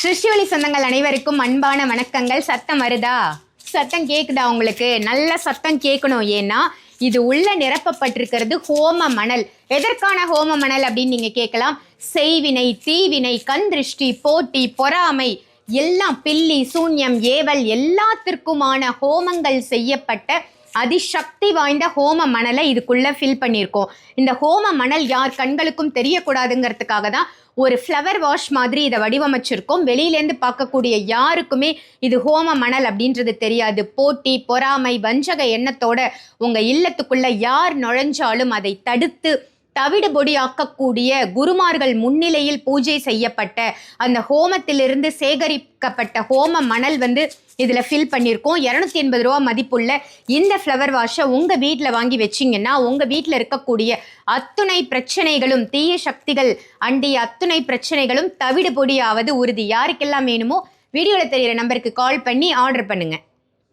சிருஷ்டிவெளி சொந்தங்கள் அனைவருக்கும் அன்பான வணக்கங்கள். சத்தம் வருதா? சத்தம் கேட்குதா உங்களுக்கு? நல்ல சத்தம் கேட்கணும் ஏன்னா இது உள்ள நிரப்பப்பட்டிருக்கிறது ஹோம மணல். எதற்கான ஹோம மணல் அப்படின்னு நீங்க கேட்கலாம். செய்வினை தீவினை கந்திருஷ்டி போட்டி பொறாமை எல்லாம் பில்லி சூன்யம் ஏவல் எல்லாத்திற்குமான ஹோமங்கள் செய்யப்பட்ட அதிசக்தி வாய்ந்த ஹோம மணலை இதுக்குள்ளே ஃபில் பண்ணியிருக்கோம். இந்த ஹோம மணல் யார் கண்களுக்கும் தெரியக்கூடாதுங்கிறதுக்காக தான் ஒரு ஃப்ளவர் வாஷ் மாதிரி இதை வடிவமைச்சிருக்கோம். வெளியிலேருந்து பார்க்கக்கூடிய யாருக்குமே இது ஹோம மணல் அப்படின்றது தெரியாது. போட்டி பொறாமை வஞ்சக எண்ணத்தோட உங்கள் இல்லத்துக்குள்ளே யார் நுழைஞ்சாலும் அதை தடுத்து தவிடு பொடியாக்கக்கூடிய குருமார்கள் முன்னிலையில் பூஜை செய்யப்பட்ட அந்த ஹோமத்திலிருந்து சேகரிக்கப்பட்ட ஹோம மணல் வந்து இதில் ஃபில் பண்ணியிருக்கோம். இரநூத்தி எண்பது ரூபா மதிப்புள்ள இந்த ஃப்ளவர் வாஷை உங்கள் வீட்டில் வாங்கி வச்சிங்கன்னா உங்கள் வீட்டில் இருக்கக்கூடிய அத்துணை பிரச்சனைகளும் தீய சக்திகள் அண்டிய அத்துணை பிரச்சனைகளும் தவிடு பொடியாவது உறுதி. யாருக்கெல்லாம் வேணுமோ வீடியோவில் தெரியிற நம்பருக்கு கால் பண்ணி ஆர்டர் பண்ணுங்கள்